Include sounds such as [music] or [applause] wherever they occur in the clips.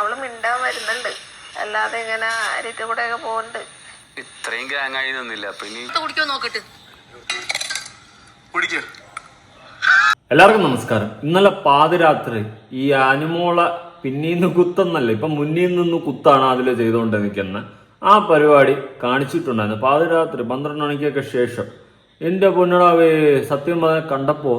അവൾ മിണ്ടാൻ വരുന്നുണ്ട്. അല്ലാതെ ഇങ്ങനെ അരിട്ട് കൂടെ ഒക്കെ പോകുന്നുണ്ട് ഇത്രയും ഗ്രാങ്ങായി ആയി നിന്നില്ല. അപ്പൊ ഇനി കുടിക്കോ നോക്കട്ട്? കുടിക്കോ. എല്ലാവർക്കും നമസ്കാരം. ഇന്നലെ പാതിരാത്രി ഈ ആനുമോള പിന്നീന്ന് കുത്തെന്നല്ല ഇപ്പൊ മുന്നിൽ നിന്ന് കുത്താണ് അതിൽ ചെയ്തുകൊണ്ട് നിൽക്കുന്നത് ആ പരിപാടി കാണിച്ചിട്ടുണ്ടായിരുന്നു. പാതിരാത്രി പന്ത്രണ്ട് മണിക്കൊക്കെ ശേഷം. എന്റെ പൊന്നടാവേ സത്യം പറഞ്ഞ കണ്ടപ്പോ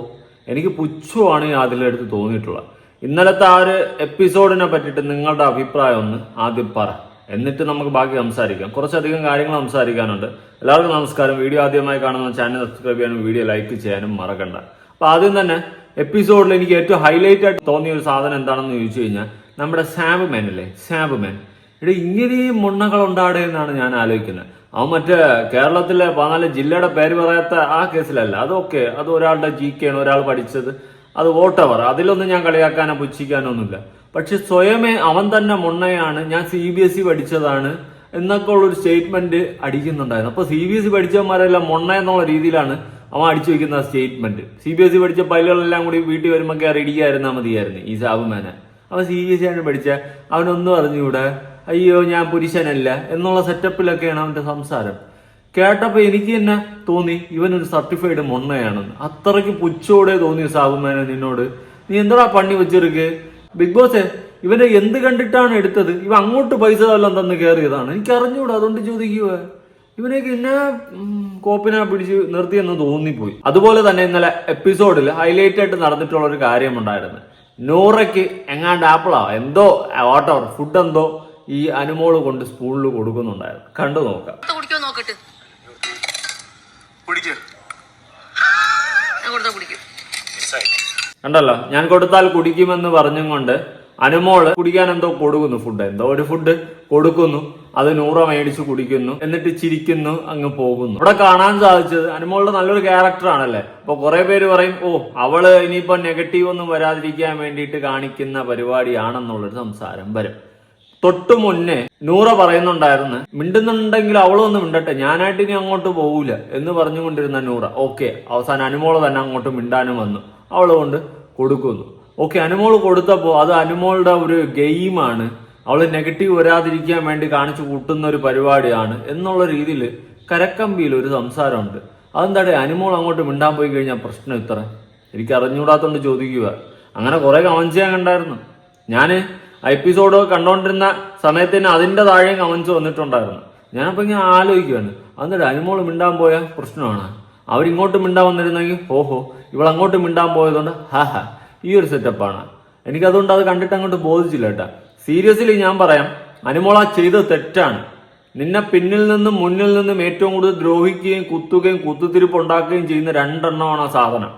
എനിക്ക് പുച്ഛമാണ് ഈ അതിലെടുത്ത് തോന്നിയിട്ടുള്ളത്. ഇന്നലത്തെ ആ ഒരു എപ്പിസോഡിനെ പറ്റിയിട്ട് നിങ്ങളുടെ അഭിപ്രായം ഒന്ന് ആദ്യം പറ. എന്നിട്ട് നമുക്ക് ബാക്കി സംസാരിക്കാം. കുറച്ചധികം കാര്യങ്ങൾ സംസാരിക്കാനുണ്ട്. എല്ലാവർക്കും നമസ്കാരം. വീഡിയോ ആദ്യമായി കാണുന്ന ചാനൽ സബ്സ്ക്രൈബ് ചെയ്യാനും വീഡിയോ ലൈക്ക് ചെയ്യാനും മറക്കണ്ട. അപ്പൊ ആദ്യം തന്നെ എപ്പിസോഡിൽ എനിക്ക് ഏറ്റവും ഹൈലൈറ്റ് ആയിട്ട് തോന്നിയ ഒരു സാധനം എന്താണെന്ന് ചോദിച്ചു കഴിഞ്ഞാൽ നമ്മുടെ സാബ് അല്ലേ? സാബ് മാൻ. ഇവിടെ ഇങ്ങനെയും മുണ്ണകൾ ഉണ്ടാടെ എന്നാണ് ഞാൻ ആലോചിക്കുന്നത്. അവൻ മറ്റേ കേരളത്തിലെ പതിനാല് ജില്ലയുടെ പേര് പറയാത്ത ആ കേസിലല്ല. അതൊക്കെ അത് ഒരാളുടെ ജി കെ ആണ് ഒരാൾ പഠിച്ചത്. അത് വോട്ടവർ. അതിലൊന്നും ഞാൻ കളിയാക്കാനോ പുച്ഛിക്കാനോ ഒന്നുമില്ല. പക്ഷെ സ്വയമേ അവൻ തന്നെ മുണ്ണയാണ്. ഞാൻ സി ബി എസ് ഇ പഠിച്ചതാണ് എന്നൊക്കെ ഉള്ളൊരു സ്റ്റേറ്റ്മെന്റ് അടിക്കുന്നുണ്ടായിരുന്നു. അപ്പൊ സി ബി എസ് ഇ പഠിച്ചവന്മാരെല്ലാം മുണ്ണ എന്നുള്ള രീതിയിലാണ് അവൻ അടിച്ചു വെക്കുന്ന statement. C B S E പഠിച്ച പൈലുകളെല്ലാം കൂടി വീട്ടിൽ വരുമ്പോൾ കയറി ഇടിക്കായിരുന്നാൽ മതിയായിരുന്നു ഈ സാബുമാനെ. അവൻ സി ബി എസ് ഇ ആണ് പഠിച്ച. അവനൊന്നും അറിഞ്ഞുകൂടെ. അയ്യോ ഞാൻ പുരുഷനല്ല. എന്നുള്ള സെറ്റപ്പിലൊക്കെയാണ് അവന്റെ സംസാരം. കേട്ടപ്പോ എനിക്ക് തന്നെ തോന്നി ഇവനൊരു സർട്ടിഫൈഡ് മൊണ്ണയാണെന്ന്. അത്രയ്ക്ക് പുച്ഛോടെ തോന്നി സാബുമാനെ നിന്നോട് നീ എന്താ പണി വെച്ചിരിക്ക് ബിഗ് ബോസ് ഇവനെ എന്ത് കണ്ടിട്ടാണ് എടുത്തത്? ഇവ അങ്ങോട്ട് പൈസ എല്ലാം തന്ന് കയറിയതാണ് എനിക്ക് അറിഞ്ഞൂടാ അതുകൊണ്ട് ചോദിക്കുക ഇവനെയൊക്കെ എന്നെ ഉം, കോപ്പിനെ പിടിച്ച് നിർത്തിയെന്ന് തോന്നിപ്പോയി. അതുപോലെ തന്നെ ഇന്നലെ എപ്പിസോഡിൽ ഹൈലൈറ്റ് ആയിട്ട് നടന്നിട്ടുള്ള ഒരു കാര്യമുണ്ടായിരുന്നു നൂറയ്ക്ക് എങ്ങാണ്ട് ആപ്പിളാ എന്തോ വാട്ടർ ഫുഡ് എന്തോ ഈ അനുമോൾ കൊണ്ട് സ്കൂളിൽ കൊടുക്കുന്നുണ്ടായിരുന്നു. കണ്ടു നോക്കാം കുടിക്കോ നോക്കട്ട് കുടിക്കോ ഞാൻ കൊടുത്താ കുടിക്കും കണ്ടല്ലോ? ഞാൻ കൊടുത്താൽ കുടിക്കുമെന്ന് പറഞ്ഞും കൊണ്ട് അനുമോൾ കുടിക്കാൻ എന്തോ കൊടുക്കുന്നു ഫുഡ് എന്തോ ഒരു ഫുഡ് കൊടുക്കുന്നു. അത് നൂറ മേടിച്ച് കുടിക്കുന്നു. എന്നിട്ട് ചിരിക്കുന്നു അങ്ങ് പോകുന്നു. ഇവിടെ കാണാൻ സാധിച്ചത് അനുമോളുടെ നല്ലൊരു ക്യാരക്ടർ ആണല്ലേ? അപ്പൊ കുറെ പേര് പറയും ഓ അവൾ ഇനിയിപ്പോ നെഗറ്റീവ് ഒന്നും വരാതിരിക്കാൻ വേണ്ടിയിട്ട് കാണിക്കുന്ന പരിപാടിയാണെന്നുള്ളൊരു സംസാരം വരും. തൊട്ടു മുന്നേ നൂറ പറയുന്നുണ്ടായിരുന്നു മിണ്ടുന്നുണ്ടെങ്കിൽ അവളൊന്ന് മിണ്ടട്ടെ. ഞാനായിട്ട് ഇനി അങ്ങോട്ട് പോകൂല എന്ന് പറഞ്ഞുകൊണ്ടിരുന്ന നൂറ ഓക്കെ. അവസാനം അനുമോൾ തന്നെ അങ്ങോട്ട് മിണ്ടാനും വന്നു. അവൾ കൊണ്ട് കൊടുക്കുന്നു. ഓക്കെ അനുമോൾ കൊടുത്തപ്പോൾ അത് അനുമോളുടെ ഒരു ഗെയിമാണ്. അവൾ നെഗറ്റീവ് വരാതിരിക്കാൻ വേണ്ടി കാണിച്ചു കൂട്ടുന്ന ഒരു പരിപാടിയാണ് എന്നുള്ള രീതിയിൽ കരക്കമ്പിയിൽ ഒരു സംസാരമുണ്ട്. അതെന്താടേ അനുമോൾ അങ്ങോട്ട് മിണ്ടാൻ പോയി കഴിഞ്ഞാൽ പ്രശ്നം ഇത്ര? എനിക്ക് അറിഞ്ഞുകൂടാത്തോണ്ട് ചോദിക്കുക. അങ്ങനെ കുറെ കമൻസ് ചെയ്യാൻ കണ്ടായിരുന്നു. ഞാൻ എപ്പിസോഡ് കണ്ടോണ്ടിരുന്ന തന്നെ അതിന്റെ താഴെയും കമന്റ്സ് വന്നിട്ടുണ്ടായിരുന്നു. ഞാനപ്പോ ഇങ്ങനെ ആലോചിക്കുകയാണ് എന്നിട്ട് അനുമോൾ മിണ്ടാൻ പോയ പ്രശ്നമാണ്? അവരിങ്ങോട്ട് മിണ്ടാൻ വന്നിരുന്നെങ്കിൽ ഓഹോ ഇവൾ അങ്ങോട്ട് മിണ്ടാൻ പോയതുകൊണ്ട് ഹാ ഹാ ഈ ഒരു സെറ്റപ്പാണ് എനിക്കതുകൊണ്ട് അത് കണ്ടിട്ട് അങ്ങോട്ട് ബോധിച്ചില്ല കേട്ടാ. സീരിയസ്ലി ഞാൻ പറയാം അനുമോള ചെയ്തത് തെറ്റാണ്. നിന്നെ പിന്നിൽ നിന്നും മുന്നിൽ നിന്നും ഏറ്റവും കൂടുതൽ ദ്രോഹിക്കുകയും കുത്തുകയും കുത്തുതിരിപ്പ് ഉണ്ടാക്കുകയും ചെയ്യുന്ന രണ്ടെണ്ണമാണ് ആ സാധനം.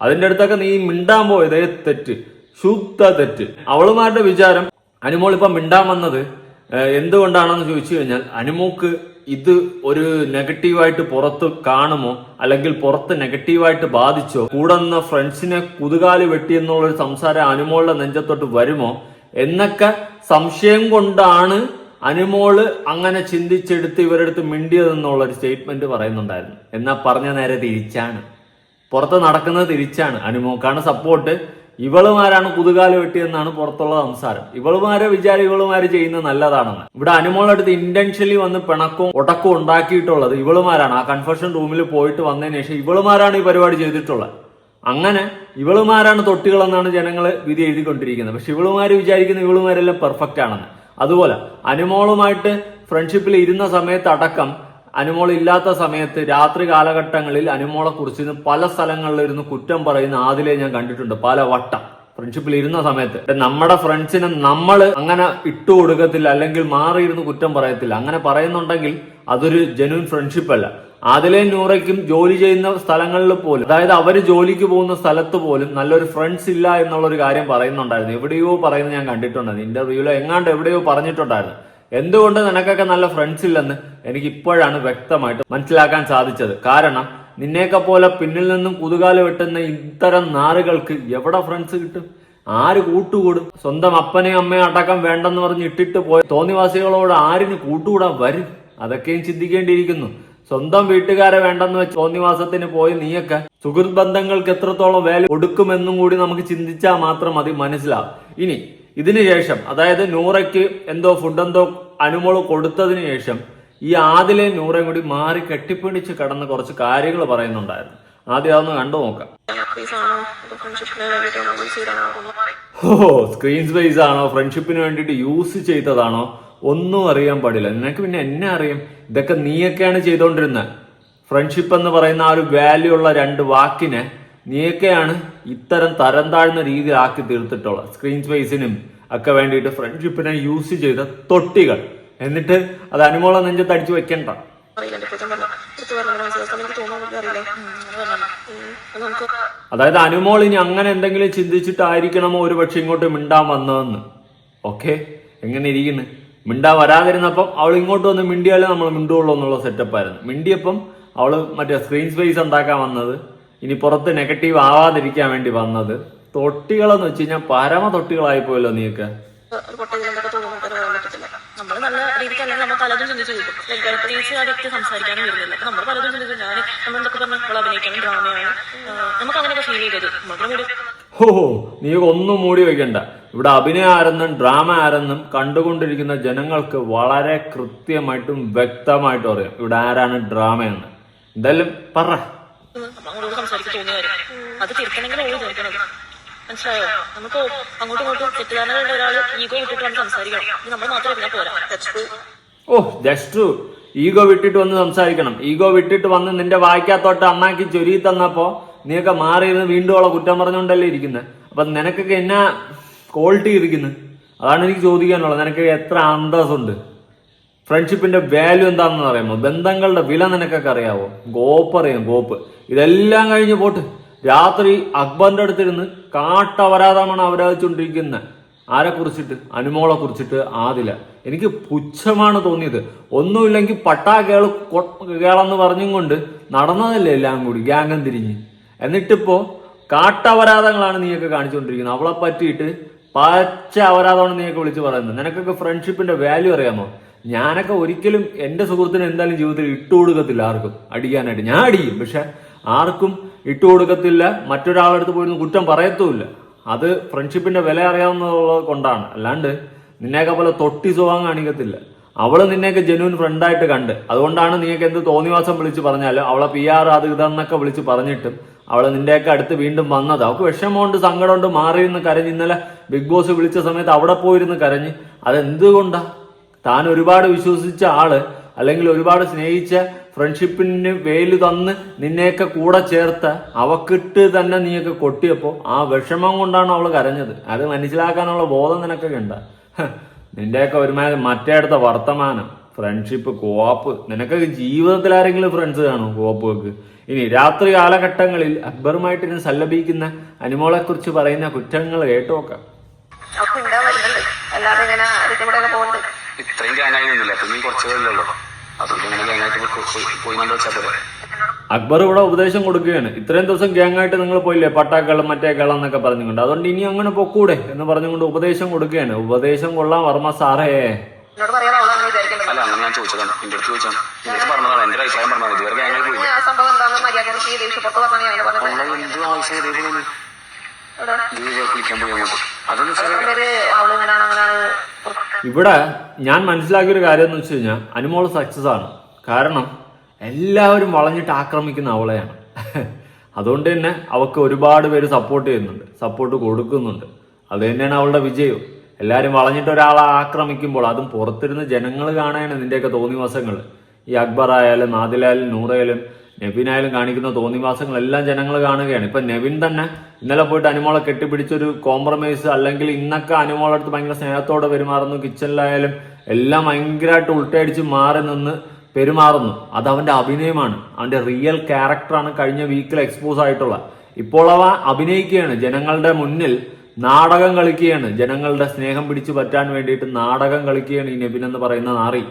അതിന്റെ അടുത്തൊക്കെ നീ മിണ്ടാൻ പോയത് തെറ്റ് ശുദ്ധ തെറ്റ്. അവളുമാരുടെ വിചാരം അനുമോൾ ഇപ്പൊ മിണ്ടാൻ വന്നത് എന്തുകൊണ്ടാണെന്ന് ചോദിച്ചു കഴിഞ്ഞാൽ അനുമോക്ക് ഇത് ഒരു നെഗറ്റീവായിട്ട് പുറത്ത് കാണുമോ? അല്ലെങ്കിൽ പുറത്ത് നെഗറ്റീവായിട്ട് ബാധിച്ചോ? കൂടെ നിന്ന് ഫ്രണ്ട്സിനെ കുതുകാൽ വെട്ടി എന്നുള്ളൊരു സംസാരം അനുമോളുടെ നെഞ്ചത്തോട്ട് വരുമോ? എന്നൊക്കെ സംശയം കൊണ്ടാണ് അനുമോൾ അങ്ങനെ ചിന്തിച്ചെടുത്ത് ഇവരെടുത്ത് മിണ്ടിയതെന്നുള്ള ഒരു സ്റ്റേറ്റ്മെന്റ് പറയുന്നുണ്ടായിരുന്നു. എന്നാ പറഞ്ഞ നേരെ തിരിച്ചാണ്. പുറത്ത് നടക്കുന്നത് തിരിച്ചാണ് അനുമോക്കാണ് സപ്പോർട്ട്. ഇവളുമാരാണ് പുതുകാല വെട്ടിയെന്നാണ് പുറത്തുള്ള സംസാരം. ഇവളുമാരെ വിചാരം ഇവളുമാര് ചെയ്യുന്നത് നല്ലതാണെന്ന്. ഇവിടെ അനുമോളടുത്ത് ഇന്റൻഷ്യലി വന്ന് പിണക്കും ഒടക്കവും ഉണ്ടാക്കിയിട്ടുള്ളത് ഇവളുമാരാണ്. ആ കൺഫെഷൻ റൂമിൽ പോയിട്ട് വന്നതിന് ശേഷം ഇവളുമാരാണ് ഈ പരിപാടി ചെയ്തിട്ടുള്ളത്. അങ്ങനെ ഇവളുമാരാണ് തൊട്ടികളെന്നാണ് ജനങ്ങൾ വിധി എഴുതിക്കൊണ്ടിരിക്കുന്നത്. പക്ഷെ ഇവളുമാര് വിചാരിക്കുന്ന ഇവളുമാരെല്ലാം പെർഫെക്റ്റ് ആണെന്ന്. അതുപോലെ അനുമോളുമായിട്ട് ഫ്രണ്ട്ഷിപ്പിൽ ഇരുന്ന സമയത്ത് അടക്കം അനുമോൾ ഇല്ലാത്ത സമയത്ത് രാത്രി കാലഘട്ടങ്ങളിൽ അനുമോളെ കുറിച്ച് പല സ്ഥലങ്ങളിലിരുന്ന് കുറ്റം പറയുന്ന ആദിലെ ഞാൻ കണ്ടിട്ടുണ്ട് പല വട്ടം. ഫ്രണ്ട്ഷിപ്പിൽ ഇരുന്ന സമയത്ത്. നമ്മുടെ ഫ്രണ്ട്സിനെ നമ്മൾ അങ്ങനെ ഇട്ടു കൊടുക്കത്തില്ല അല്ലെങ്കിൽ മാറിയിരുന്ന് കുറ്റം പറയത്തില്ല. അങ്ങനെ പറയുന്നുണ്ടെങ്കിൽ അതൊരു ജനുവിൻ ഫ്രണ്ട്ഷിപ്പ് അല്ല. ആദിലെ നൂറയ്ക്കും ജോലി ചെയ്യുന്ന സ്ഥലങ്ങളിൽ പോലും അതായത് അവർ ജോലിക്ക് പോകുന്ന സ്ഥലത്ത് പോലും നല്ലൊരു ഫ്രണ്ട്സ് ഇല്ല എന്നുള്ളൊരു കാര്യം പറയുന്നുണ്ടായിരുന്നു. എവിടെയോ പറയുന്നത് ഞാൻ കണ്ടിട്ടുണ്ടായിരുന്നു ഇന്റർവ്യൂലോ എങ്ങാണ്ട് എവിടെയോ പറഞ്ഞിട്ടുണ്ടായിരുന്നു. എന്തുകൊണ്ട് നിനക്കൊക്കെ നല്ല ഫ്രണ്ട്സ് ഇല്ലെന്ന് എനിക്ക് ഇപ്പോഴാണ് വ്യക്തമായിട്ട് മനസ്സിലാക്കാൻ സാധിച്ചത്. കാരണം നിന്നെയൊക്കെ പോലെ പിന്നിൽ നിന്നും കുതുകാൽ വെട്ടുന്ന ഇത്തരം നാറുകൾക്ക് എവിടെ ഫ്രണ്ട്സ് കിട്ടും? ആര് കൂട്ടുകൂടും? സ്വന്തം അപ്പനെയും അമ്മയും അടക്കം വേണ്ടെന്ന് പറഞ്ഞ് ഇട്ടിട്ട് പോയ തോന്നിവാസികളോട് ആരിന് കൂട്ടുകൂടാൻ വരും? അതൊക്കെയും ചിന്തിക്കേണ്ടിയിരിക്കുന്നു. സ്വന്തം വീട്ടുകാരെ വേണ്ടെന്ന് വെച്ച് തോന്നിവാസത്തിന് പോയി നീയൊക്കെ സുഹൃത് ബന്ധങ്ങൾക്ക് എത്രത്തോളം വേല കൊടുക്കുമെന്നും കൂടി നമുക്ക് ചിന്തിച്ചാൽ മാത്രം മതി മനസ്സിലാവും. ഇനി ഇതിന് ശേഷം അതായത് നൂറയ്ക്ക് എന്തോ ഫുഡെന്തോ അനുമോൾ കൊടുത്തതിന് ശേഷം ഈ ആദിലെ നൂറയും കൂടി മാറി കെട്ടിപ്പിടിച്ച് കടന്ന് കുറച്ച് കാര്യങ്ങൾ പറയുന്നുണ്ടായിരുന്നു. ആദ്യം അതൊന്ന് കണ്ടു നോക്കാം. ഓ സ്ക്രീൻ സ്പേസ് ആണോ? ഫ്രണ്ട്ഷിപ്പിന് വേണ്ടിയിട്ട് യൂസ് ചെയ്തതാണോ? ഒന്നും അറിയാൻ പാടില്ല. നിനക്ക് പിന്നെ എന്നെ അറിയാം. ഇതൊക്കെ നീയൊക്കെയാണ് ചെയ്തുകൊണ്ടിരുന്നത് ഫ്രണ്ട്ഷിപ്പ് എന്ന് പറയുന്ന ആ ഒരു വാല്യൂ ഉള്ള രണ്ട് വാക്കിനെ നീയൊക്കെയാണ് ഇത്തരം തരം താഴ്ന്ന രീതിയിലാക്കി തീർത്തിട്ടുള്ള സ്ക്രീൻ സ്പേസിനും ഒക്കെ വേണ്ടിയിട്ട് ഫ്രണ്ട്ഷിപ്പിനെ യൂസ് ചെയ്ത തൊട്ടികൾ. എന്നിട്ട് അത് അനുമോള നെഞ്ചത്ത് അടിച്ചു വെക്കണ്ട. അതായത് അനുമോൾ ഇനി അങ്ങനെ എന്തെങ്കിലും ചിന്തിച്ചിട്ടായിരിക്കണമോ ഒരു പക്ഷെ ഇങ്ങോട്ട് മിണ്ടാൻ വന്നതെന്ന്. ഓക്കെ എങ്ങനെ ഇരിക്കുന്നു? മിണ്ടാ വരാതിരുന്നപ്പം അവൾ ഇങ്ങോട്ട് വന്ന് മിണ്ടിയാലേ നമ്മൾ മിണ്ടുള്ളൂ എന്നുള്ള സെറ്റപ്പായിരുന്നു മിണ്ടിയപ്പം അവൾ മറ്റേ സ്ക്രീൻ സ്പേസ് ഉണ്ടാക്കാൻ വന്നത്. ഇനി പുറത്ത് നെഗറ്റീവ് ആവാതിരിക്കാൻ വേണ്ടി വന്നത്. തൊട്ടികളെന്ന് വെച്ച് കഴിഞ്ഞാൽ പരമ തൊട്ടികളായി പോയല്ലോ നീക്ക് നമ്മൾ നല്ല രീതിക്ക് അല്ലെങ്കിൽ നമ്മൾ പലതും ചിന്തിച്ചു കിട്ടും പ്രത്യേകിച്ച് ആ വ്യക്തി സംസാരിക്കാനും വരുന്നില്ല. നമ്മൾ പലതും ചിന്തിച്ചു ഞാൻ നമ്മൾ എന്തൊക്കെ പറഞ്ഞു നമ്മൾ അഭിനയിക്കണം ഡ്രാമയാണ്. നമുക്ക് അങ്ങനെയൊക്കെ ഫീൽ ചെയ്തത് നമ്മുടെ നീ ഒന്നും മൂടി വെക്കണ്ട. ഇവിടെ അഭിനയം ആരെന്നും ഡ്രാമ ആരെന്നും കണ്ടുകൊണ്ടിരിക്കുന്ന ജനങ്ങൾക്ക് വളരെ കൃത്യമായിട്ടും വ്യക്തമായിട്ടും അറിയാം. ഇവിടെ ആരാണ് ഡ്രാമയെന്ന്. എന്തായാലും പറ. നമ്മൾ അങ്ങോട്ട് സംസാരിക്കാൻ തോന്നിയ കാര്യം. അത് തിരുത്തണമെങ്കിൽ ഓടി തീർക്കണത് മനസ്സിലായോ? നമുക്ക് അങ്ങോട്ടും ഇങ്ങോട്ടും തെറ്റിദ്ധാരണകളുടെ ഒരാൾ ഈഗോ വിട്ടിട്ട് വന്ന് സംസാരിക്കണം. ഇത് നമ്മൾ മാത്രം പിന്നെ പോരാ. ഓ ജസ്റ്റ് ഈഗോ വിട്ടിട്ട് വന്ന് സംസാരിക്കണം. ഈഗോ വിട്ടിട്ട് വന്ന് നിന്റെ വായിക്കാത്തോട്ട് അണ്ണാക്കി ചൊരി തന്നപ്പോ നീയൊക്കെ മാറിയിരുന്ന് വീണ്ടും ഉള്ള കുറ്റം പറഞ്ഞുകൊണ്ടല്ലേ ഇരിക്കുന്നത് അപ്പൊ നിനക്കൊക്കെ എന്നാ ക്വാളിറ്റി ഇരിക്കുന്നത് അതാണ് എനിക്ക് ചോദിക്കാനുള്ളത്. നിനക്ക് എത്ര അന്തസ്സുണ്ട്? ഫ്രണ്ട്ഷിപ്പിന്റെ വാല്യൂ എന്താണെന്ന് അറിയാമോ? ബന്ധങ്ങളുടെ വില നിനക്കൊക്കെ അറിയാവോ? ഗോപ്പ് അറിയാം ഗോപ്പ്. ഇതെല്ലാം കഴിഞ്ഞ് പോട്ട്. രാത്രി അക്ബറിന്റെ അടുത്തിരുന്ന് കാട്ടവരാതമാണ് അവരാധിച്ചുകൊണ്ടിരിക്കുന്നത് ആരെ കുറിച്ചിട്ട്? അനുമോളെ കുറിച്ചിട്ട് ആദില. എനിക്ക് പുച്ഛമാണ് തോന്നിയത്. ഒന്നുമില്ലെങ്കിൽ പട്ടാ കേൾ കേളെന്ന് പറഞ്ഞും കൊണ്ട് നടന്നതല്ലേ എല്ലാം കൂടി ഗ്യാങ്ങം തിരിഞ്ഞ്. എന്നിട്ടിപ്പോ കാട്ടവരാധങ്ങളാണ് നീയൊക്കെ കാണിച്ചുകൊണ്ടിരിക്കുന്നത്. അവളെ പറ്റിയിട്ട് പച്ച അപരാധമാണ് നീയൊക്കെ വിളിച്ച് പറയുന്നത്. നിനക്കൊക്കെ ഫ്രണ്ട്ഷിപ്പിന്റെ വാല്യൂ അറിയാമോ? ഞാനൊക്കെ ഒരിക്കലും എന്റെ സുഹൃത്തിന് എന്തായാലും ജീവിതത്തിൽ ഇട്ടു കൊടുക്കത്തില്ല ആർക്കും. അടിക്കാനായിട്ട്. ഞാൻ അടിക്കും പക്ഷെ ആർക്കും ഇട്ടു കൊടുക്കത്തില്ല. മറ്റൊരാളുടെ അടുത്ത് പോയിരുന്നു കുറ്റം പറയത്തുമില്ല. അത് ഫ്രണ്ട്ഷിപ്പിന്റെ വില അറിയാവുന്നത് കൊണ്ടാണ്. അല്ലാണ്ട് നിന്നെയൊക്കെ പോലെ തൊട്ടി സുഖം കാണിക്കത്തില്ല. അവൾ നിന്നെയൊക്കെ ജനുവൻ ഫ്രണ്ടായിട്ട് കണ്ട്. അതുകൊണ്ടാണ് നീയൊക്കെ എന്ത് തോന്നിവാസം വിളിച്ച് പറഞ്ഞാലും അവളെ പി ആർ അത് ഇതെന്നൊക്കെ വിളിച്ച് പറഞ്ഞിട്ടും അവൾ നിന്റെയൊക്കെ അടുത്ത് വീണ്ടും വന്നത്. അവൾക്ക് വിഷമമുണ്ട് സങ്കടമുണ്ട് മാറി എന്ന് കരഞ്ഞ് ഇന്നലെ ബിഗ് ബോസ് വിളിച്ച സമയത്ത് അവിടെ പോയിരുന്ന് കരഞ്ഞ്. അതെന്തുകൊണ്ടാ? താൻ ഒരുപാട് വിശ്വസിച്ച ആൾ അല്ലെങ്കിൽ ഒരുപാട് സ്നേഹിച്ച ഫ്രണ്ട്ഷിപ്പിന് വേൽ തന്ന് നിന്നെയൊക്കെ കൂടെ ചേർത്ത് അവക്കിട്ട് തന്നെ നീയൊക്കെ കൊട്ടിയപ്പോ ആ വിഷമം കൊണ്ടാണ് അവൾ കരഞ്ഞത്? അത് മനസ്സിലാക്കാനുള്ള ബോധം നിനക്കൊക്കെ ഉണ്ട്? നിന്റെയൊക്കെ ഒരുമാതിരി മറ്റേടത്തെ വർത്തമാനം. ഫ്രണ്ട്ഷിപ്പ് കോപ്പ് നിനക്കൊക്കെ ജീവിതത്തിൽ ആരെങ്കിലും ഫ്രണ്ട്സ് കാണും കോപ്പുകൾക്ക്? ഇനി രാത്രി കാലഘട്ടങ്ങളിൽ അക്ബറുമായിട്ട് ഇനി സല്ലപിക്കുന്ന അനുമോളെ കുറിച്ച് പറയുന്ന കുറ്റങ്ങൾ കേട്ടോക്കാം. അല്ലാതെ ഇങ്ങനെ പോകുന്നുണ്ട് ഇത്രയും അപ്പൊ ഇനി കുറച്ച് പേരല്ലോ അതുകൊണ്ട് ഇങ്ങനെ ഗ്യാങ്ങായിട്ട് പോയി- പോയി നല്ല വെച്ചാൽ പോരെ. അക്ബർ ഇവിടെ ഉപദേശം കൊടുക്കുകയാണ്. ഇത്രയും ദിവസം ഗ്യാങ് ആയിട്ട് നിങ്ങൾ പോയില്ലേ? പട്ടാക്കളം മറ്റേ കള്ളം എന്നൊക്കെ പറഞ്ഞുകൊണ്ട്. അതുകൊണ്ട് ഇനി അങ്ങനെ പൊക്കൂടെ എന്ന് പറഞ്ഞുകൊണ്ട് ഉപദേശം കൊടുക്കുകയാണ്. ഉപദേശം കൊള്ളാം വർമ്മ സാറേ. അല്ല അങ്ങനെ ഞാൻ ചോദിച്ചതാണ്. എന്റെ അടുത്ത് ചോദിച്ചാണ്. എന്റെ പറഞ്ഞതാണ്. എന്റെ ഒരു അഭിപ്രായം പറഞ്ഞതാണ്. ഇതുവരെ ഗ്യാങ്ങായി പോയില്ല? ആ സംഭവം എന്താണെന്ന് മര്യാദ എന്ത് ആവശ്യം ഇവിടെ ഞാൻ മനസ്സിലാക്കിയ ഒരു കാര്യം എന്ന് വെച്ച് കഴിഞ്ഞാൽ അനുമോൾ സക്സസ് ആണ്. കാരണം എല്ലാവരും വളഞ്ഞിട്ട് ആക്രമിക്കുന്ന അവളെയാണ്. അതുകൊണ്ട് തന്നെ അവൾക്ക് ഒരുപാട് പേര് സപ്പോർട്ട് ചെയ്യുന്നുണ്ട്. സപ്പോർട്ട് കൊടുക്കുന്നുണ്ട്. അത് തന്നെയാണ് അവളുടെ വിജയവും എല്ലാവരും വളഞ്ഞിട്ട് ഒരാളെ ആക്രമിക്കുമ്പോൾ അതും പുറത്തിരുന്ന് ജനങ്ങൾ കാണാനാണ് ഇതിന്റെയൊക്കെ തോന്നിവാസങ്ങൾ ഈ അക്ബർ ആയാലും നാദിലായാലും നൂറായാലും നെവിനായാലും കാണിക്കുന്ന തോന്നിവാസങ്ങളെല്ലാം ജനങ്ങൾ കാണുകയാണ്. ഇപ്പൊ നെവിൻ തന്നെ ഇന്നലെ പോയിട്ട് അനുമോളെ കെട്ടിപ്പിടിച്ചൊരു കോംപ്രമൈസ് അല്ലെങ്കിൽ ഇന്നൊക്കെ അനുമോളെ അടുത്ത് ഭയങ്കര സ്നേഹത്തോടെ പെരുമാറുന്നു. കിച്ചണിലായാലും എല്ലാം ഭയങ്കരമായിട്ട് ഉൾട്ടയടിച്ച് മാറി നിന്ന് പെരുമാറുന്നു. അത് അവന്റെ അഭിനയമാണ്. അവന്റെ റിയൽ ക്യാരക്ടറാണ് കഴിഞ്ഞ വീക്കിൽ എക്സ്പോസ് ആയിട്ടുള്ള. ഇപ്പോൾ അവ അഭിനയിക്കുകയാണ്. ജനങ്ങളുടെ മുന്നിൽ നാടകം കളിക്കുകയാണ്. ജനങ്ങളുടെ സ്നേഹം പിടിച്ചു പറ്റാൻ വേണ്ടിയിട്ട് നാടകം കളിക്കുകയാണ് ഈ നെബിൻ എന്ന് പറയുന്ന നാറി.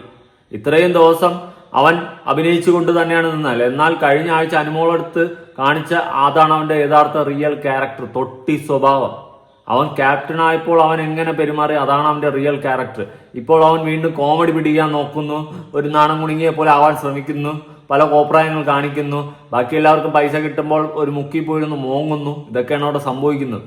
ഇത്രയും ദിവസം അവൻ അഭിനയിച്ചുകൊണ്ട് തന്നെയാണ് നിന്നാൽ എന്നാൽ കഴിഞ്ഞ ആഴ്ച അനുമോളടുത്ത് കാണിച്ച അതാണ് അവന്റെ യഥാർത്ഥ റിയൽ ക്യാരക്ടർ തൊട്ടി സ്വഭാവം. അവൻ ക്യാപ്റ്റൻ ആയപ്പോൾ അവൻ എങ്ങനെ പെരുമാറി അതാണ് അവന്റെ റിയൽ ക്യാരക്ടർ ഇപ്പോൾ അവൻ വീണ്ടും കോമഡി പിടിക്കാൻ നോക്കുന്നു. ഒരു നാണം കുണുങ്ങിയെ പോലെ ആവാൻ ശ്രമിക്കുന്നു. പല കോപ്രായങ്ങൾ കാണിക്കുന്നു. ബാക്കി എല്ലാവർക്കും പൈസ കിട്ടുമ്പോൾ ഒരു മുക്കി പോയിരുന്നു മോങ്ങുന്നു. ഇതൊക്കെയാണ് അവിടെ സംഭവിക്കുന്നത്.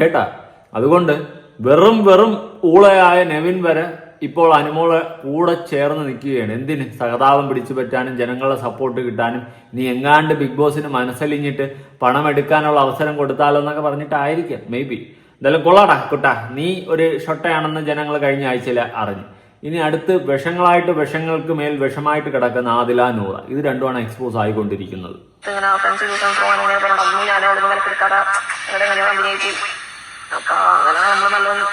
കേട്ടാ? അതുകൊണ്ട് വെറും വെറും ഊളയായ നെവിൻ വരെ ഇപ്പോൾ അനുമോളെ കൂടെ ചേർന്ന് നിൽക്കുകയാണ്. എന്തിന്? സഹതാപം പിടിച്ചു പറ്റാനും ജനങ്ങളുടെ സപ്പോർട്ട് കിട്ടാനും നീ എങ്ങാണ്ട് ബിഗ് ബോസിന് മനസ്സലിഞ്ഞിട്ട് പണം എടുക്കാനുള്ള അവസരം കൊടുത്താലോ എന്നൊക്കെ പറഞ്ഞിട്ടായിരിക്കാം. മേ ബി എന്തായാലും കൊള്ളാടാ കുട്ടാ. നീ ഒരു ഷൊട്ടയാണെന്ന് ജനങ്ങൾ കഴിഞ്ഞ ആഴ്ചയിൽ അറിഞ്ഞു. ഇനി അടുത്ത് വിഷങ്ങളായിട്ട് വിഷങ്ങൾക്ക് മേൽ വിഷമായിട്ട് കിടക്കുന്ന ആദില നൂറ. ഇത് രണ്ടുമാണ് എക്സ്പോസ് ആയിക്കൊണ്ടിരിക്കുന്നത്. അങ്ങനെ നമ്മൾ നല്ലോണം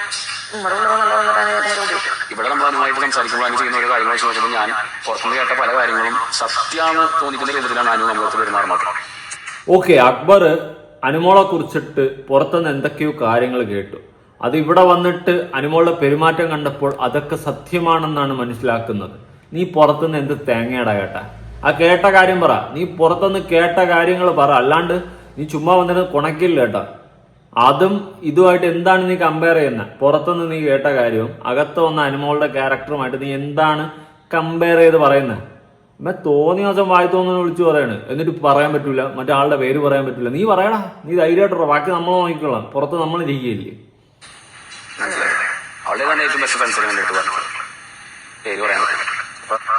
ഇവിടെ നമ്മൾ അനുമായിട്ട് സംസാരിക്കുമ്പോൾ അനു ചെയ്യുന്ന ഒരു കാര്യങ്ങൾ ചോദിച്ചപ്പോൾ ഞാൻ പുറത്തുനിന്ന് കേട്ട പല കാര്യങ്ങളും സത്യമാണ് തോന്നിക്കുന്ന രീതിയിലാണ് അനു നമ്മളൊത്ത് പെരുമാറുന്നത്. ഓക്കെ അക്ബർ അനുമോളെ കുറിച്ചിട്ട് പുറത്തുനിന്ന് എന്തൊക്കെയോ കാര്യങ്ങൾ കേട്ടു. അത് ഇവിടെ വന്നിട്ട് അനുമോളുടെ പെരുമാറ്റം കണ്ടപ്പോൾ അതൊക്കെ സത്യമാണെന്നാണ് മനസ്സിലാക്കുന്നത്. നീ പുറത്തുനിന്ന് എന്ത് തേങ്ങയടാ കേട്ടാ? ആ കേട്ട കാര്യം പറ. നീ പുറത്തുനിന്ന് കേട്ട കാര്യങ്ങൾ പറ. അല്ലാണ്ട് നീ ചുമ്മാ വന്നിട്ട് കുണക്കില്ല കേട്ടാ. അതും ഇതുമായിട്ട് എന്താണ് നീ കമ്പയർ ചെയ്യുന്നത് പുറത്തുനിന്ന് നീ കേട്ട കാര്യവും അകത്ത് വന്ന അനുമോളുടെ ക്യാരക്ടറുമായിട്ട് നീ എന്താണ് കമ്പയർ ചെയ്ത് പറയുന്നത് അമ്മ തോന്നിയ ദിവസം വായി തോന്നുന്നു വിളിച്ചു പറയാണ്. എന്നിട്ട് പറയാൻ പറ്റൂല. മറ്റാളുടെ പേര് പറയാൻ പറ്റൂല. നീ പറയടാ. നീ ധൈര്യമായിട്ടുള്ള ബാക്കി നമ്മൾ നോക്കിക്കൊള്ളാം പുറത്ത് നമ്മൾ ഇരിക്കുകയില്ലേ. അവളെ പേര് പറയാൻ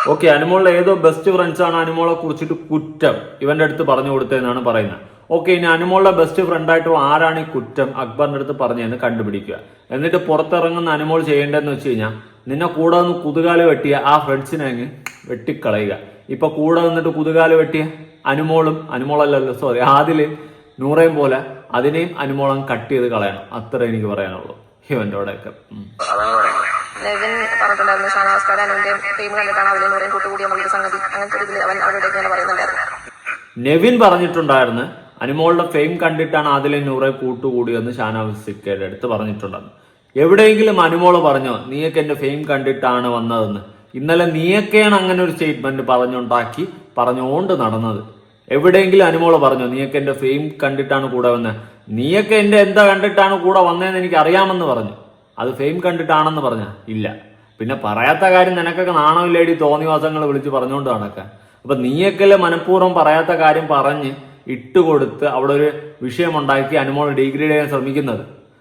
ഓക്കെ അനുമോളുടെ ഏതോ ബെസ്റ്റ് ഫ്രണ്ട്സ് ആണ് അനുമോളെ കുറിച്ചിട്ട് കുറ്റം. ഇവന്റെ അടുത്ത് പറഞ്ഞു കൊടുത്തതെന്നാണ് പറയുന്നത്. ഓക്കെ ഇനി അനുമോളുടെ ബെസ്റ്റ് ഫ്രണ്ട് ആയിട്ടുള്ള ആരാണ് ഈ കുറ്റം? അക്ബറിന്റെ അടുത്ത് പറഞ്ഞതെന്ന് കണ്ടുപിടിക്കുക. എന്നിട്ട് പുറത്തിറങ്ങുന്ന അനുമോൾ ചെയ്യേണ്ടതെന്ന് വെച്ച് കഴിഞ്ഞാൽ നിന്നെ കൂടെ നിന്ന് കുതുകാൽ വെട്ടിയ ആ ഫ്രണ്ട്സിനെ അങ്ങ് വെട്ടിക്കളയുക. ഇപ്പൊ കൂടെ നിന്നിട്ട് കുതുകാൽ വെട്ടിയ അനുമോളും അനുമോളല്ലല്ലോ സോറി ആദിൽ നൂറേം പോലെ അതിനെയും അനുമോളം കട്ട് ചെയ്ത് കളയണം. അത്ര എനിക്ക് പറയാനുള്ളൂ. ഇവന്റെ അവിടെയൊക്കെ. നെവിൻ പറഞ്ഞിട്ടുണ്ടായിരുന്നു ഷാനാസ്കാർ അനുവിന്റെ ടീം കണ്ടിട്ടാണ് അവരെന്ന് പറയും കൂട്ടുകൂടി നമ്മളൊരു സംഗതി. അങ്ങനത്തെ ഒരു ഇതിൽ അവൻ അവരുടെ ഇങ്ങനെ പറയുന്നുണ്ടായിരുന്നു. നെവിൻ പറഞ്ഞിട്ടുണ്ടായിരുന്നു അനുമോളുടെ ഫെയിം കണ്ടിട്ടാണ് അതിലെ നൂറെ കൂട്ടുകൂടിയെന്ന് ഷാനാസിക്കയുടെ അടുത്ത് പറഞ്ഞിട്ടുണ്ടെന്ന് എവിടെയെങ്കിലും അനുമോൾ പറഞ്ഞോ നീയൊക്കെ എന്റെ ഫെയിം കണ്ടിട്ടാണ് വന്നതെന്ന്. ഇന്നലെ നീയൊക്കെയാണ് അങ്ങനെ ഒരു സ്റ്റേറ്റ്മെന്റ് പറഞ്ഞുണ്ടാക്കി പറഞ്ഞുകൊണ്ട് നടന്നത്. എവിടെയെങ്കിലും അനുമോൾ പറഞ്ഞോ നീയൊക്കെ എന്റെ ഫെയിം കണ്ടിട്ടാണ് കൂടെ വന്നത് നീയൊക്കെ എന്റെ എന്താ കണ്ടിട്ടാണ് കൂടെ വന്നതെന്ന് എനിക്ക് അറിയാമെന്ന് പറഞ്ഞു. അത് ഫെയിം കണ്ടിട്ടാണെന്ന് പറഞ്ഞ. ഇല്ല. പിന്നെ പറയാത്ത കാര്യം നിനക്കൊക്കെ നാണമില്ലേടി തോന്നിവാസങ്ങൾ വിളിച്ച് പറഞ്ഞുകൊണ്ട് നടക്കാൻ. അപ്പൊ നീയൊക്കെ മനഃപൂർവം പറയാത്ത കാര്യം പറഞ്ഞ് ഇട്ടുകൊടുത്ത് അവിടെ ഒരു വിഷയമുണ്ടാക്കി അനുമോൾ ഡിഗ്രേഡ് ചെയ്യാൻ ശ്രമിക്കുന്നത്.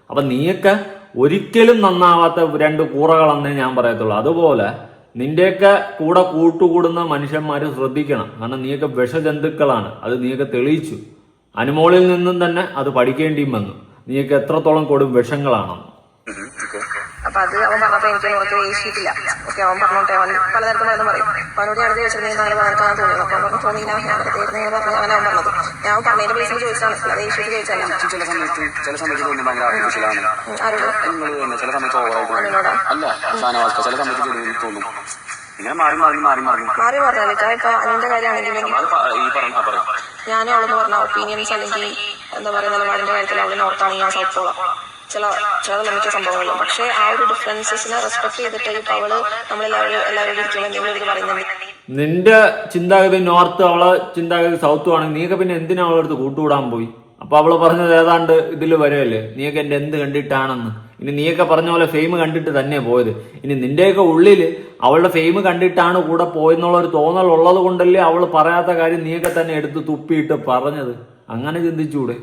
അപ്പൊ നീയൊക്കെ ഒരിക്കലും നന്നാവാത്ത രണ്ട് കൂറകളെന്നേ ഞാൻ പറയത്തുള്ളൂ. അതുപോലെ നിന്റെയൊക്കെ കൂടെ കൂട്ടുകൂടുന്ന മനുഷ്യന്മാർ ശ്രദ്ധിക്കണം. കാരണം നീയൊക്കെ വിഷജന്തുക്കളാണ്. അത് നീയൊക്കെ തെളിയിച്ചു. അനുമോളിൽ നിന്നും തന്നെ അത് പഠിക്കേണ്ടിയും വന്നു. നീയൊക്കെ എത്രത്തോളം കൊടും വിഷങ്ങളാണെന്ന്. അപ്പൊ അത് അവൻ പറഞ്ഞപ്പോ എനിക്ക് നോക്കി വേശിയിട്ടില്ല ഓക്കെ അവൻ പറഞ്ഞോട്ടെ അവൻ പലതരത്തിൽ പലതും പറയും. അവനോട് ഞാൻ ചോദിച്ചിട്ടുണ്ടെങ്കിൽ നാളെ വളർത്താൻ തോന്നിയത് അപ്പൊ അവൻ തോന്നിയില്ല ഞാൻ പറഞ്ഞു അങ്ങനെ അവൻ പറഞ്ഞത്. ഞാൻ പറഞ്ഞതിന്റെ പ്ലേസിൽ ചോദിച്ചാണ് അല്ലാതെ ഈശ്വരി ചോദിച്ചല്ല എനിക്ക് ചില സമയത്ത് ചില സമയത്ത് തോന്നി ഭയങ്കര ആർട്ടിഫിഷ്യലാണ് ഉം, ആരോട്? നിങ്ങൾ തന്നെ ചില സമയത്ത് ഓവറായിട്ട് അവനോടാ. അല്ല ഷാനവാസ്ക ചില സമയത്ത് ചെറിയ തോന്നും. ഇങ്ങനെ മാറി മാറി മാറി മാറി മാറി. പറഞ്ഞാൽ ഇപ്പൊ അതിന്റെ കാര്യമാണെങ്കിലും അത് ഞാനും അവളെന്ന് പറഞ്ഞ ഒപ്പീനിയൻസ് അല്ലെങ്കിൽ എന്താ പറയുക നിലപാടിന്റെ കാര്യത്തിൽ അവൾ നോർത്താണ് ഞാൻ സൗത്തോളം ചില ചില നമുക്ക് സംഭവങ്ങളും പക്ഷേ ആ ഒരു ഡിഫറൻസസിനെ റെസ്പെക്ട് ചെയ്തിട്ട് ഈ അവൾ നമ്മളെല്ലാവരും എല്ലാവരും ഇരിക്കുമ്പോൾ എന്തെങ്കിലും ഇത് പറയുന്നുണ്ട്. നിന്റെ ചിന്താഗതി നോർത്ത് അവളെ ചിന്താഗതി സൗത്ത് ആണെങ്കിൽ നീയൊക്കെ പിന്നെ എന്തിനാ അവളുടെ അടുത്ത് കൂട്ടുകൂടാൻ പോയി? അപ്പൊ അവൾ പറഞ്ഞത് ഏതാണ്ട് ഇതിൽ വരുമല്ലേ നീയൊക്കെ എന്റെ എന്ത് കണ്ടിട്ടാണെന്ന്. ഇനി നീയൊക്കെ പറഞ്ഞ പോലെ ഫെയിം കണ്ടിട്ട് തന്നെ പോയത്. ഇനി നിന്റെയൊക്കെ ഉള്ളിൽ അവളുടെ ഫെയിം കണ്ടിട്ടാണ് കൂടെ പോയെന്നുള്ള ഒരു തോന്നൽ ഉള്ളത് കൊണ്ടല്ലേ അവൾ പറയാത്ത കാര്യം നീയൊക്കെ തന്നെ എടുത്ത് തുപ്പിയിട്ട് പറഞ്ഞത്. അങ്ങനെ ചിന്തിച്ചൂടെ?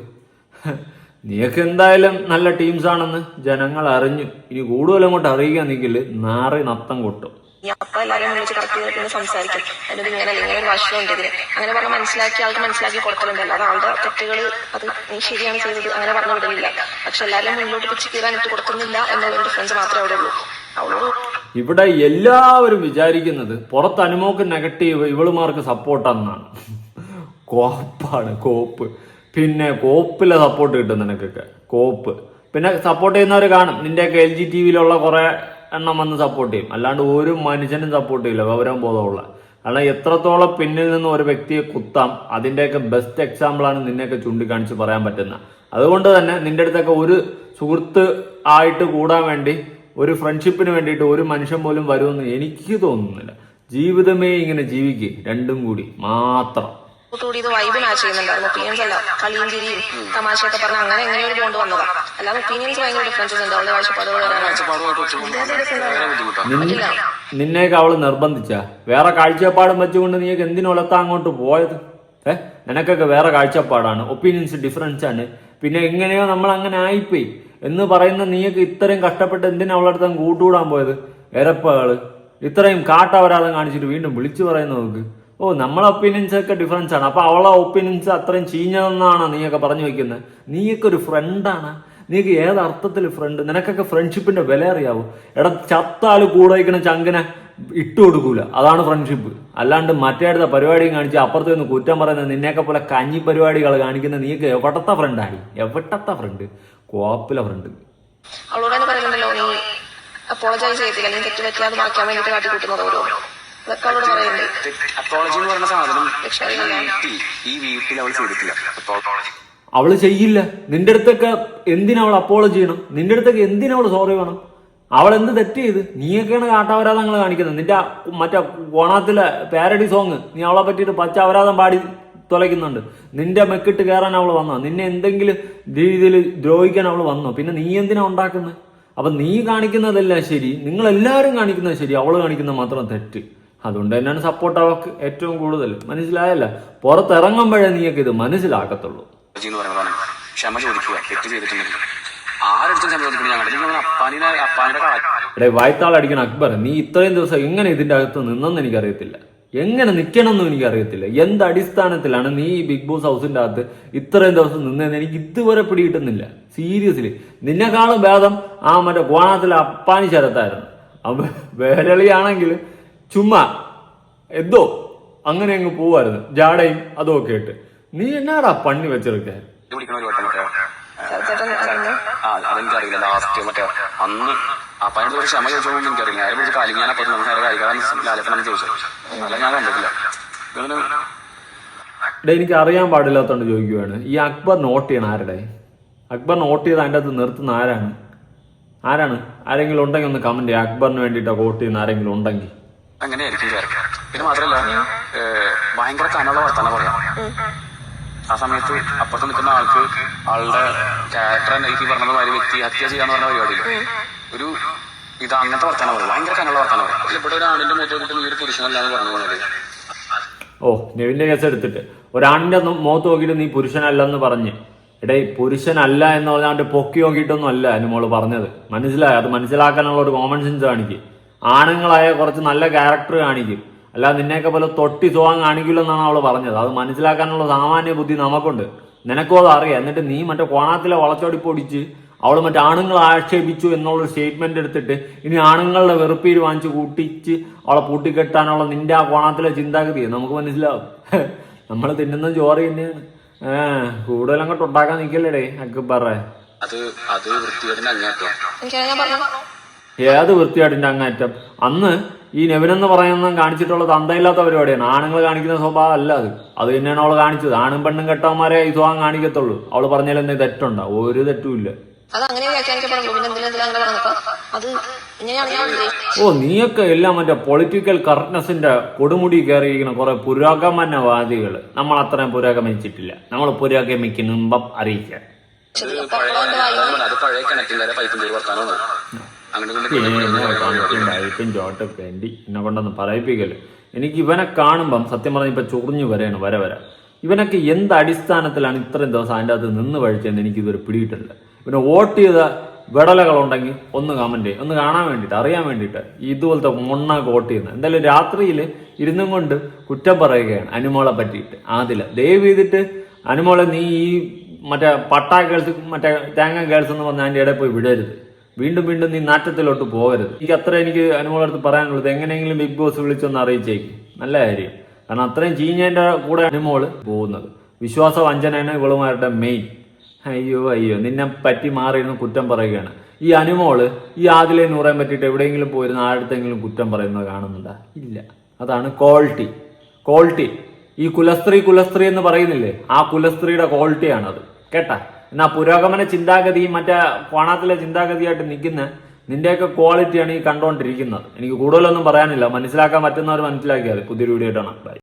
നീയൊക്കെ എന്തായാലും നല്ല ടീംസ് ആണെന്ന് ജനങ്ങൾ അറിഞ്ഞു. ഇനി കൂടുതലും അങ്ങോട്ട് അറിയിക്കാൻ നിൽക്കില്ല നാറി നത്തം കൊട്ടും. ഈ അപ്പൊ എല്ലാവരും വിളിച്ച് കറക്റ്റ് ചെയ്തിട്ട് പിന്നെ സംസാരിക്കും. അതിനത് ഇങ്ങനെ അല്ലെങ്കിൽ ഇങ്ങനെ ഒരു വശമുണ്ട് ഇതിന് അങ്ങനെ പറഞ്ഞ് മനസ്സിലാക്കി ആൾക്ക് മനസ്സിലാക്കി കൊടുക്കലുണ്ട്. അല്ലാതെ ആളുടെ തെറ്റുകൾ അത് നീ ശരിയാണ് ചെയ്തത് അങ്ങനെ പറഞ്ഞു പക്ഷെ എല്ലാവരും മുന്നോട്ട് പിച്ച് കീറാൻ കൊടുക്കുന്നില്ല എന്നുള്ള ഡിഫറൻസ് മാത്രമേ അവിടെ ഉള്ളൂ. അവളോട് ഇവിടെ എല്ലാവരും വിചാരിക്കുന്നത് പുറത്ത് അനുമോക്ക് നെഗറ്റീവ് ഇവളുമാർക്ക് സപ്പോർട്ടാണെന്നാണ് കോപ്പാണ് കോപ്പ്. പിന്നെ കോപ്പിലെ സപ്പോർട്ട് കിട്ടും നിനക്കൊക്കെ. കോപ്പ്. പിന്നെ സപ്പോർട്ട് ചെയ്യുന്നവർ കാണും. നിന്റെയൊക്കെ എൽ ജി ടി വിയിലുള്ള കുറെ എണ്ണം വന്ന് സപ്പോർട്ട് ചെയ്യും. അല്ലാണ്ട് ഒരു മനുഷ്യനും സപ്പോർട്ട് ചെയ്യില്ല. വിവരം ബോധമുള്ള. കാരണം എത്രത്തോളം പിന്നിൽ നിന്ന് ഒരു വ്യക്തിയെ കുത്താം അതിന്റെയൊക്കെ ബെസ്റ്റ് എക്സാമ്പിളാണ് നിന്നെയൊക്കെ ചൂണ്ടിക്കാണിച്ച് പറയാൻ പറ്റുന്ന. അതുകൊണ്ട് തന്നെ നിന്റെ അടുത്തൊക്കെ ഒരു സുഹൃത്ത് ആയിട്ട് കൂടാൻ വേണ്ടി ഒരു ഫ്രണ്ട്ഷിപ്പിന് വേണ്ടിയിട്ട് ഒരു മനുഷ്യൻ പോലും വരുമെന്ന് എനിക്ക് തോന്നുന്നില്ല. ജീവിതമേ ഇങ്ങനെ ജീവിക്കുക രണ്ടും കൂടി. മാത്രം. കൂടി ഇത് വൈബ് മാച്ച് ചെയ്യുന്നുണ്ടായിരുന്നു ഒപ്പീനിയൻസ് അല്ല കളിയും ചിരിയും തമാശയൊക്കെ പറഞ്ഞ അങ്ങനെ എങ്ങനെ ഒരു ബോണ്ട് വന്നതാ. അല്ലാതെ ഒപ്പീനിയൻസ് ഭയങ്കര ഡിഫറൻസസ് ഉണ്ട്. അവളുടെ കാഴ്ചപ്പാടുകൾ നിന്നേക്ക് നിന്നെയൊക്കെ അവൾ നിർബന്ധിച്ച. വേറെ കാഴ്ചപ്പാടും വെച്ചുകൊണ്ട് നീയൊക്കെ എന്തിനൊലത്താ അങ്ങോട്ട് പോയത്? ഏ? നിനക്കൊക്കെ വേറെ കാഴ്ചപ്പാടാണ്. ഒപ്പീനിയൻസ് ഡിഫറൻസ് ആണ്. പിന്നെ എങ്ങനെയോ നമ്മൾ അങ്ങനെ ആയിപ്പോയി. എന്ന് പറയുന്ന നീയൊക്കെ ഇത്രയും കഷ്ടപ്പെട്ട് എന്തിനാ അവളടുത്ത് കൂട്ടുകൂടാൻ പോയത്? എരപ്പകൾ. ഇത്രയും കാട്ടവരാതം കാണിച്ചിട്ട് വീണ്ടും വിളിച്ചു പറയുന്ന നോക്ക്. ഓ നമ്മളെ ഒപ്പീനിയൻസ് ഒക്കെ ഡിഫറൻസ് ആണ്. അപ്പൊ അവളെ ഒപ്പീനിയൻസ് അത്രയും ചീഞ്ഞതെന്നാണ് നീയൊക്കെ പറഞ്ഞു വെക്കുന്നത് നീയൊക്കെ ഒരു ഫ്രണ്ടാണ് നീക്ക് ഏത് അർത്ഥത്തിൽ ഫ്രണ്ട് നിനക്കൊക്കെ ഫ്രണ്ട്ഷിപ്പിന്റെ വില അറിയാവൂ? എടാ ചത്താൽ കൂടെ വയ്ക്കണ ചങ്കിനെ ഇട്ടു കൊടുക്കൂല. അതാണ് ഫ്രണ്ട്ഷിപ്പ് അല്ലാണ്ട് മറ്റേ അടുത്ത പരിപാടിയും കാണിച്ച് അപ്പുറത്ത് നിന്ന് കുറ്റം പറയുന്നത് നിന്നെയൊക്കെ പോലെ കഞ്ഞി പരിപാടികൾ കാണിക്കുന്ന നീക്ക് എവിടത്തെ ഫ്രണ്ടാണ് എവിടത്തെ ഫ്രണ്ട് കോപ്പിലെ ഫ്രണ്ട് അവളോട് പറയുന്നുണ്ടല്ലോ നീ അപ്പോളജൈസ് ചെയ്തില്ല നീ തെറ്റ് പറ്റിയാതെ മാറ്റാൻ വേണ്ടിയിട്ട് കാട്ടിക്കൂട്ടുന്നത് ഓരോ അതൊക്കെ അപ്പോളജി എന്ന് പറയുന്ന സാധനം ഈ വീട്ടിൽ ഈ വീട്ടിൽ അവൾ ചെയ്തിട്ടില്ല. അപ്പോളജി അവൾ ചെയ്യില്ല. നിന്റെ അടുത്തൊക്കെ എന്തിനാ അവൾ അപ്പോളജ് ചെയ്യണം? നിന്റെ അടുത്തൊക്കെ എന്തിനാ അവൾ സോറി വേണം? അവൾ എന്ത് തെറ്റ് ചെയ്ത്? നീയൊക്കെയാണ് കാട്ടാവരാധങ്ങൾ കാണിക്കുന്നത്. നിന്റെ മറ്റേ ഓണത്തിലെ പാരഡി സോങ് നീ അവളെ പറ്റിയിട്ട് പച്ച അപരാധം പാടി തുലയ്ക്കുന്നുണ്ട്. നിന്റെ മെക്കിട്ട് കയറാൻ അവൾ വന്നോ? നിന്നെ എന്തെങ്കിലും രീതിയിൽ ദ്രോഹിക്കാൻ അവൾ വന്നോ? പിന്നെ നീ എന്തിനാ ഉണ്ടാക്കുന്നത് അപ്പൊ നീ കാണിക്കുന്നതല്ല ശരി. നിങ്ങൾ എല്ലാവരും കാണിക്കുന്നത് ശരി. അവൾ കാണിക്കുന്നത് മാത്രം തെറ്റ്. അതുകൊണ്ട് തന്നെയാണ് സപ്പോർട്ട് അവർക്ക് ഏറ്റവും കൂടുതൽ. മനസ്സിലായല്ല? പുറത്തിറങ്ങുമ്പോഴേ നീയൊക്കെ ഇത് മനസ്സിലാക്കത്തുള്ളൂ. ക്ഷമ ചോദിക്കുക തെറ്റ് ചെയ്തിട്ടുണ്ടെങ്കിൽ. എടേ വായ്ത്താൾ അടിക്കണ അക്ബർ നീ ഇത്രയും ദിവസം എങ്ങനെ ഇതിന്റെ അകത്ത് നിന്നെന്ന് എനിക്കറിയത്തില്ല. എങ്ങനെ നിൽക്കണമെന്നും എനിക്കറിയത്തില്ല. എന്ത് അടിസ്ഥാനത്തിലാണ് നീ ഈ ബിഗ് ബോസ് ഹൗസിന്റെ അകത്ത് ഇത്രയും ദിവസം നിന്നതെന്ന് എനിക്ക് ഇതുവരെ പിടികിട്ടുന്നില്ല. സീരിയസ്ലി. നിന്നെക്കാളും ഭേദം ആ മറ്റേ കോണാത്തിലെ അപ്പാനി ശരത്തായിരുന്നു. അപ്പൊ വേരളിയാണെങ്കിൽ ചുമ്മാ എന്തോ അങ്ങനെ അങ്ങ് പോവായിരുന്നു. ജാടയും അതും ഒക്കെ ഇട്ട് നീ എന്നാടാ പണി വെച്ചെടുക്കാൻ അതെനിക്കറിയില്ല ലാസ്റ്റ് മറ്റേ അന്ന് അപ്പാനോട് ഒരു ക്ഷമ ചോദിച്ചോന്നും എനിക്കറിയില്ല. നേരെ നമുക്ക് നേരെ അല്ല ഞാൻ കണ്ടിട്ടില്ല. എനിക്ക് അറിയാൻ പാടില്ലാത്തോണ്ട് ചോദിക്കുവാണ്. ഈ അക്ബർ നോട്ട് ചെയ്യണം ആരുടെ? അക്ബർ നോട്ട് ചെയ്ത് അതിന്റെ അകത്ത് നിർത്തുന്ന ആരാണ്? ആരാണ്? ആരെങ്കിലും ഉണ്ടെങ്കിൽ ഒന്ന് കമന്റ് ചെയ്യാം. അക്ബറിന് വേണ്ടിയിട്ട് വോട്ട് ചെയ്യുന്ന ആരെങ്കിലും ഉണ്ടെങ്കിൽ. അങ്ങനെയായിരിക്കും ക്യാരക്ടർ പിന്നെ മാത്രമല്ല ഭയങ്കര കനുള്ള വർത്താനം പറയാം. ആ സമയത്ത് അപ്പുറത്ത് നിൽക്കുന്ന ആൾക്ക് ആളുടെ ക്യാരക്ടർ ഈ പറഞ്ഞ മാതിരി വ്യക്തി ഹത്യ ചെയ്യാന്ന് പറഞ്ഞ പരിപാടി ഒരു ഇത് അങ്ങനത്തെ വർത്താനം പറയും. ഭയങ്കര കനുള്ള വർത്താനം പറയും. ഇവിടെ ഒരു ആണിന്റെ മുഖത്ത് ഈ ഒരു പുരുഷനല്ലാന്ന് പറഞ്ഞു പോണത്. ഓ നെവിന്റെ കേസ് എടുത്തിട്ട്. ഒരാണിന്റെ മുഖത്ത് നോക്കിയിട്ട് നീ പുരുഷനല്ലെന്ന് പറഞ്ഞ്. എടേ പുരുഷനല്ല എന്ന് പറഞ്ഞാണ്ട് പൊക്കി നോക്കിയിട്ടൊന്നും അല്ല അതിന് മോൾ പറഞ്ഞത്. മനസ്സിലായി? അത് മനസ്സിലാക്കാനുള്ള ഒരു കോമൺ സെൻസ് കാണിക്കും ആണുങ്ങളായ കുറച്ച് നല്ല ക്യാരക്ടർ കാണിക്കും. അല്ലാതെ നിന്നെയൊക്കെ പോലെ തൊട്ടി സുഖം കാണിക്കില്ലെന്നാണ് അവൾ പറഞ്ഞത്. അത് മനസ്സിലാക്കാനുള്ള സാമാന്യ ബുദ്ധി നമുക്കുണ്ട്. നിനക്കോ അത് അറിയാം. എന്നിട്ട് നീ മറ്റേ കോണാത്തിലെ വളച്ചോടി പൊടിച്ച് അവൾ മറ്റേ ആണുങ്ങൾ ആക്ഷേപിച്ചു എന്നുള്ള സ്റ്റേറ്റ്മെന്റ് എടുത്തിട്ട് ഇനി ആണുങ്ങളുടെ വെറുപ്പീര് വാങ്ങിച്ച് കൂട്ടിച്ച് അവളെ പൂട്ടിക്കെട്ടാനുള്ള നിന്റെ ആ കോണാത്തിലെ ചിന്താഗതി നമുക്ക് മനസ്സിലാവും. [laughs] നമ്മൾ തിന്നുന്ന ചോറ് തന്നെയാണ്. ഏഹ് കൂടുതൽ അങ്ങോട്ട് ഉണ്ടാക്കാൻ നിൽക്കല്ലേടേ അക്ബറേ. അത് അത് വൃത്തിയോടെ അങ്ങേറ്റം ഞാൻ പറഞ്ഞു? ഏത് വൃത്തിയായിട്ടിന്റെ അങ്ങേറ്റം അന്ന് ഈ നെവിനെന്ന് പറയുന്ന കാണിച്ചിട്ടുള്ളത് അന്തയില്ലാത്ത പരിപാടിയാണ് ആണുങ്ങൾ കാണിക്കുന്ന സ്വഭാവം അല്ല അത്. അത് തന്നെയാണ് അവൾ കാണിച്ചത്. ആണും പെണ്ണും കെട്ടവന്മാരെ ഈ സ്വഭാവം കാണിക്കത്തുള്ളൂ. അവൾ പറഞ്ഞാൽ എന്തെങ്കിലും തെറ്റുണ്ടോ? ഒരു തെറ്റുമില്ല ഓ നീയൊക്കെ എല്ലാം മറ്റേ പൊളിറ്റിക്കൽ കറക്റ്റ്നെസിന്റെ കൊടുമുടി കയറിയിരിക്കുന്ന കുറെ പുരോഗമനവാദികൾ നമ്മൾ അത്രയും പുരോഗമിച്ചിട്ടില്ല. നമ്മൾ പുരോഗമിക്കുമ്പം വായി അത് പഴയ കിണറ്റിലെ പൈപ്പിന്റെ ഒരു ചോട്ടും വേണ്ടി എന്നെ കൊണ്ടൊന്ന് പറയിപ്പിക്കൽ. എനിക്ക് ഇവനെ കാണുമ്പം സത്യം പറഞ്ഞ ഇപ്പൊ ചൊറിഞ്ഞു വരെയാണ് വര വര. ഇവനൊക്കെ എന്ത് അടിസ്ഥാനത്തിലാണ് ഇത്രയും ദിവസം അതിന്റെ അകത്ത് നിന്ന് വഴിച്ചതെന്ന് എനിക്ക് ഇതുവരെ പിടിയിട്ടില്ല ഇവനെ വോട്ട് ചെയ്ത വിടലകളുണ്ടെങ്കിൽ ഒന്ന് കമന്റ് ഒന്ന് കാണാൻ വേണ്ടിയിട്ട് അറിയാൻ വേണ്ടിയിട്ട് ഇതുപോലത്തെ മൊണ്ണൊക്കെ വോട്ട് ചെയ്യുന്നത്. എന്തായാലും രാത്രിയിൽ ഇരുന്നും കൊണ്ട് കുറ്റം പറയുകയാണ് അനുമോളെ പറ്റിയിട്ട്. ആദില ദയവ് ചെയ്തിട്ട് അനുമോളെ നീ ഈ മറ്റേ പട്ടാ ഗേൾസ് മറ്റേ തേങ്ങ ഗേൾസ് എന്ന് പറഞ്ഞ അതിന്റെ ഇടയിൽ പോയി വിടരുത്. വീണ്ടും വീണ്ടും നീ നാറ്റത്തിലോട്ട് പോകരുത്. എനിക്ക് അത്ര എനിക്ക് അനുമോളടുത്ത് പറയാനുള്ളത് എങ്ങനെയെങ്കിലും ബിഗ് ബോസ് വിളിച്ചൊന്ന് അറിയിച്ചേക്ക്. നല്ല കാര്യം. കാരണം അത്രയും ചീഞ്ഞതിന്റെ കൂടെ അനുമോൾ പോകുന്നത്. വിശ്വാസ വഞ്ചനയാണ് ഇവളുമാരുടെ മെയിൻ അയ്യോ അയ്യോ. നിന്നെ പറ്റി മാറിയിരുന്ന് കുറ്റം പറയുകയാണ്. ഈ അനുമോൾ ഈ ആദിലെ നൂറാൻ പറ്റിയിട്ട് എവിടെയെങ്കിലും പോയിരുന്ന ആഴത്തെങ്കിലും കുറ്റം പറയുന്നത് കാണുന്നുണ്ടോ? ഇല്ല. അതാണ് ക്വാളിറ്റി ക്വാളിറ്റി ഈ കുലസ്ത്രീ കുലസ്ത്രീ എന്ന് പറയുന്നില്ലേ? ആ കുലസ്ത്രീയുടെ ക്വാളിറ്റിയാണത് കേട്ടാ? എന്നാ പുരോഗമന ചിന്താഗതി മറ്റേ കോണാത്തിലെ ചിന്താഗതിയായിട്ട് നിൽക്കുന്ന നിന്റെയൊക്കെ ക്വാളിറ്റിയാണ് ഈ കണ്ടുകൊണ്ടിരിക്കുന്നത് എനിക്ക് കൂടുതലൊന്നും പറയാനില്ല. മനസ്സിലാക്കാൻ പറ്റുന്നവർ മനസ്സിലാക്കിയാൽ പുതിയൊരു വീഡിയോ ആയിട്ടാണ് ബൈ